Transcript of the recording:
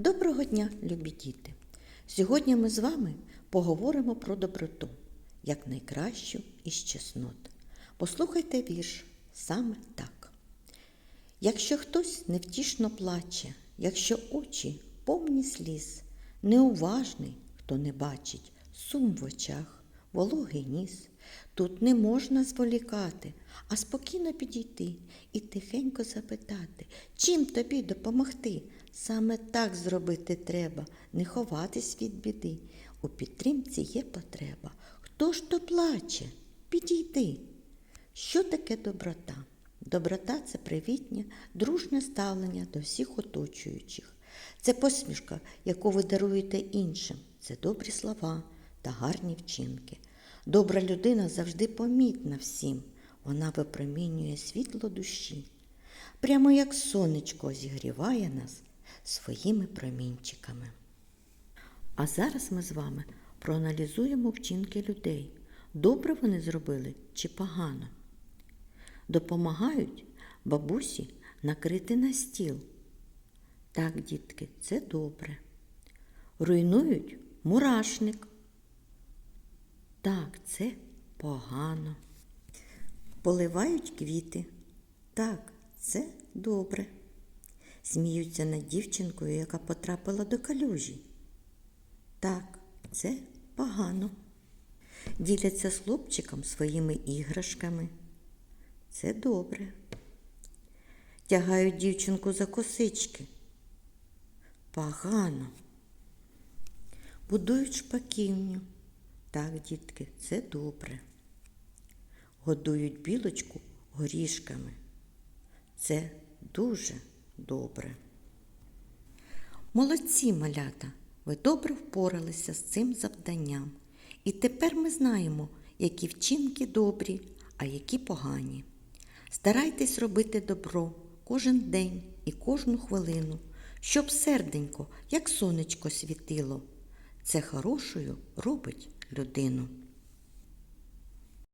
Доброго дня, любі діти! Сьогодні ми з вами поговоримо про доброту, як найкращу із чеснот. Послухайте вірш саме так. Якщо хтось невтішно плаче, якщо очі повні сліз, неуважний, хто не бачить, сум в очах, вологий ніс, тут не можна зволікати, а спокійно підійти і тихенько запитати, чим тобі допомогти. Саме так зробити треба, не ховатись від біди. У підтримці є потреба. Хто ж то плаче? Підійди. Що таке доброта? Доброта це привітня, дружне ставлення до всіх оточуючих. Це посмішка, яку ви даруєте іншим. Це добрі слова та гарні вчинки. Добра людина завжди помітна всім. Вона випромінює світло душі. Прямо як сонечко зігріває нас своїми промінчиками. А зараз ми з вами проаналізуємо вчинки людей. Добре вони зробили чи погано? Допомагають бабусі накрити на стіл. Так, дітки, це добре. Руйнують мурашник. Так, це погано. Поливають квіти. Так, це добре. Сміються над дівчинкою, яка потрапила до калюжі. Так, це погано. Діляться з хлопчиком своїми іграшками. Це добре. Тягають дівчинку за косички. Погано. Будують шпаківню. Так, дітки, це добре. Годують білочку горішками. Це дуже добре. Молодці малята, ви добре впоралися з цим завданням. І тепер ми знаємо, які вчинки добрі, а які погані. Старайтесь робити добро кожен день і кожну хвилину, щоб серденько, як сонечко світило. Це хорошою робить людину.